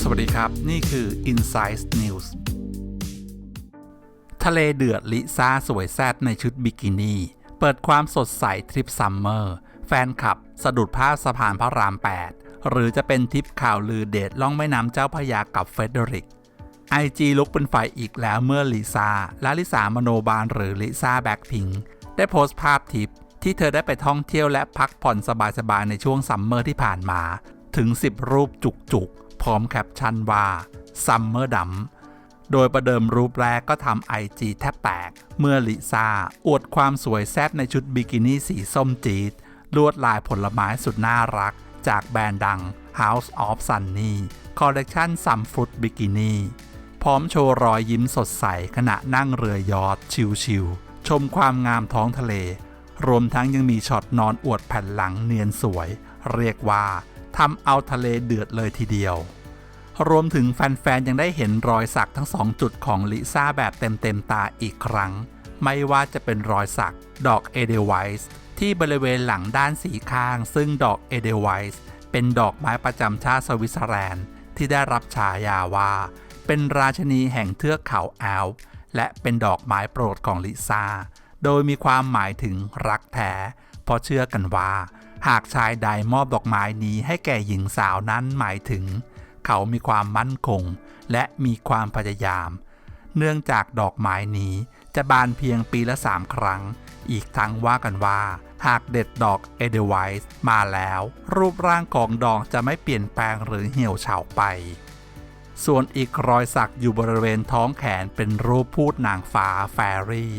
สวัสดีครับ นี่คือ Insight News ทะเลเดือดลิซ่าสวยแซดในชุดบิกินี่ เปิดความสดใสทริปซัมเมอร์ แฟนคลับ สะดุดภาพสะพานพระราม 8 หรือจะเป็นทริปข่าวลือเดทล่องแม่น้ำเจ้าพระยากับเฟเดริกไอจีลุกเป็นไฟอีกแล้วเมื่อลิซ่าและลิสามโนบาลหรือลิซ่าแบ็คพิงได้โพสต์ภาพทริป ที่เธอได้ไปท่องเที่ยวและพักผ่อนสบายๆในช่วงซัมเมอร์ที่ผ่านมา ถึง 10 รูปจุกๆ พร้อมแคปชั่นว่าซัมเมอร์ดัมโดยประเดิมรูปแรกก็ทำไอจีแทบแตก เมื่อลิซ่า อวดความสวยแซ่บในชุดบิกินี่สีส้มจีดลวดลายผลไม้สุดน่ารัก จากแบรนด์ดัง House of Sunny คอลเลกชันซัมฟุตบิกินี่พร้อมโชว์รอยยิ้มสดใสขณะนั่งเรือยอทชิลๆชมความงามท้องทะเล รวมทั้งยังมีช็อตนอนอวดแผ่นหลังเนียนสวย เรียกว่าทำเอาทะเลเดือดเลยทีเดียว รวมถึงแฟนๆ ยังได้เห็นรอยสักทั้งสองจุดของลิซ่าแบบเต็มๆ ตาอีกครั้ง ไม่ว่าจะเป็นรอยสักดอกเอเดไวส์ที่บริเวณหลังด้านสีข้าง ซึ่งดอกเอเดไวส์เป็นดอกไม้ประจำชาติสวิตเซอร์แลนด์ ที่ได้รับฉายาว่า เป็นราชนีแห่งเทือกเขาแอลป์และเป็นดอกไม้โปรดของลิซ่า โดยมีความหมายถึงรักแท้เพราะเชื่อกันว่า หากชายใดมอบดอกไม้นี้ให้แก่หญิงสาวนั้นหมายถึง เขามีความมั่นคง และมีความพยายาม เนื่องจากดอกไม้นี้จะบานเพียงปีละสามครั้ง อีกทั้งว่ากันว่า หากเด็ดดอกเอเดไวส์มาแล้ว รูปร่างของดอกจะไม่เปลี่ยนแปลงหรือเหี่ยวเฉาไป ส่วนอีกรอยสักอยู่บริเวณท้องแขนเป็นรูปพูดนางฟ้าแฟรี่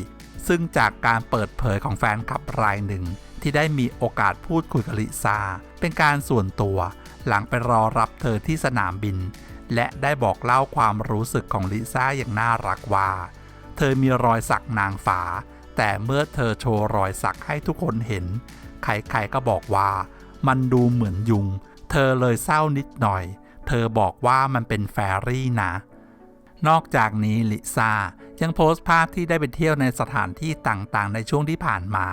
ซึ่งจากการเปิดเผยของแฟนคลับรายหนึ่ง ที่ได้มีโอกาสพูดคุยกับลิซ่าเป็นการส่วนตัว หลังไปรอรับเธอที่สนามบิน และได้บอกเล่าความรู้สึกของลิซ่าอย่างน่ารักว่า เธอมีรอยสักนางฟ้าแต่เมื่อเธอโชว์รอยสักให้ทุกคนเห็น ใครๆก็บอกว่า มันดูเหมือนยุง เธอเลยเศร้านิดหน่อย เธอบอกว่ามันเป็นแฟรี่นะ นอกจากนี้ลิซ่ายังโพสต์ภาพที่ได้ไปเที่ยวในสถานที่ต่างๆ ในช่วงที่ผ่านมา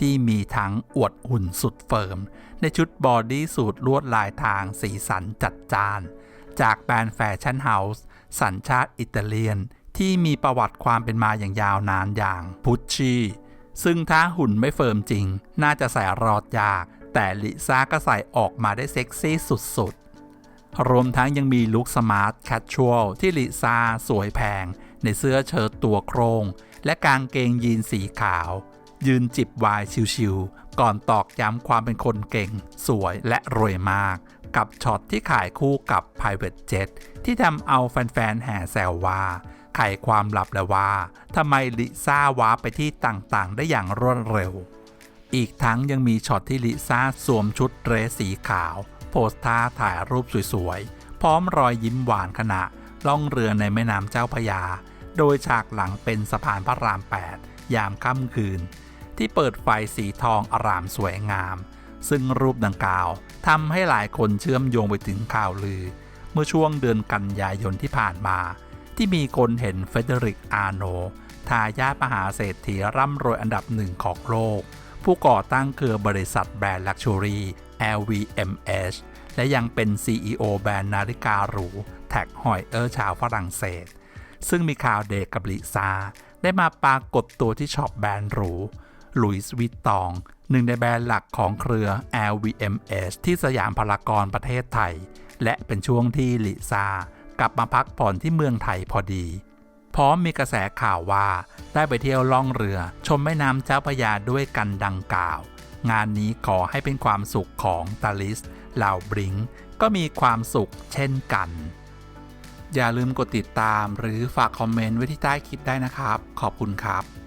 ที่มีทั้งอวดหุ่นสุดเฟิร์ม ในชุดบอดี้สูทลวดลายทางสีสันจัดจ้าน จากแบรนด์แฟชั่นเฮาส์สัญชาติอิตาเลียน ที่มีประวัติความเป็นมาอย่างยาวนานอย่างพุชชีซึ่งถ้าหุ่นไม่เฟิร์มจริง น่าจะใส่รอดยาก แต่ลิซ่าก็ใส่ออกมาได้เซ็กซี่สุดๆ รวมทั้งยังมีลุคสมาร์ทแคชชวลที่ลิซ่าสวยแพง ในเสื้อเชิ้ตตัวโครง และกางเกงยีนสีขาว ยืนจิบไวน์ชิวๆก่อนตอกย้ำความเป็นคนเก่ง สวยและรวยมาก กับช็อตที่ขายคู่กับ Private Jet ที่ทำเอาแฟนๆแห่แซวว่าไขความลับแล้วว่าทำไมลิซ่าว้าไปที่ต่างๆ ได้อย่างรวดเร็ว อีกทั้งยังมีช็อตที่ลิซ่าสวมชุดเดรสสีขาว โพสท่าถ่ายรูปสวยๆ พร้อมรอยยิ้มหวานขณะ ล่องเรือในแม่น้ำเจ้าพระยา โดยฉากหลังเป็นสะพานพระราม 8 ยามค่ำคืน ที่เปิดไฟสีทองอร่ามสวยงาม ซึ่งรูปดังกล่าวทำให้หลายคนเชื่อมโยงไปถึงข่าวลือ เมื่อช่วงเดือนกันยายนที่ผ่านมา ที่มีคนเห็นเฟเดริกอาโนทายาทมหาเศรษฐีร่ำรวยอันดับหนึ่งของโลก ผู้ก่อตั้งเครือบริษัทแบรนด์ลักชัวรี่ LVMH และยังเป็น CEO แบรนด์นาฬิกาหรูแท็กหอยเออร์ชาวฝรั่งเศส ซึ่งมีข่าวเดกกับลิซาได้มาปรากฏตัวที่ช็อปแบรนด์หรูลุยส์วิตตอง หนึ่งในแบรนด์หลักของเครือ LVMH ที่สยามพารากอนประเทศไทย และเป็นช่วงที่ลิซากลับมาพักผ่อนที่เมืองไทยพอดี พร้อมมีกระแสข่าวว่าได้ไปเที่ยวล่องเรือชมแม่น้ำเจ้าพระยาด้วยกันดังกล่าว งานนี้ขอให้เป็นความสุขของตาลิสเหล่าบริงก็มีความสุขเช่นกัน อย่าลืมกดติดตามหรือฝากคอมเมนต์ไว้ที่ใต้คลิปได้นะครับ ขอบคุณครับ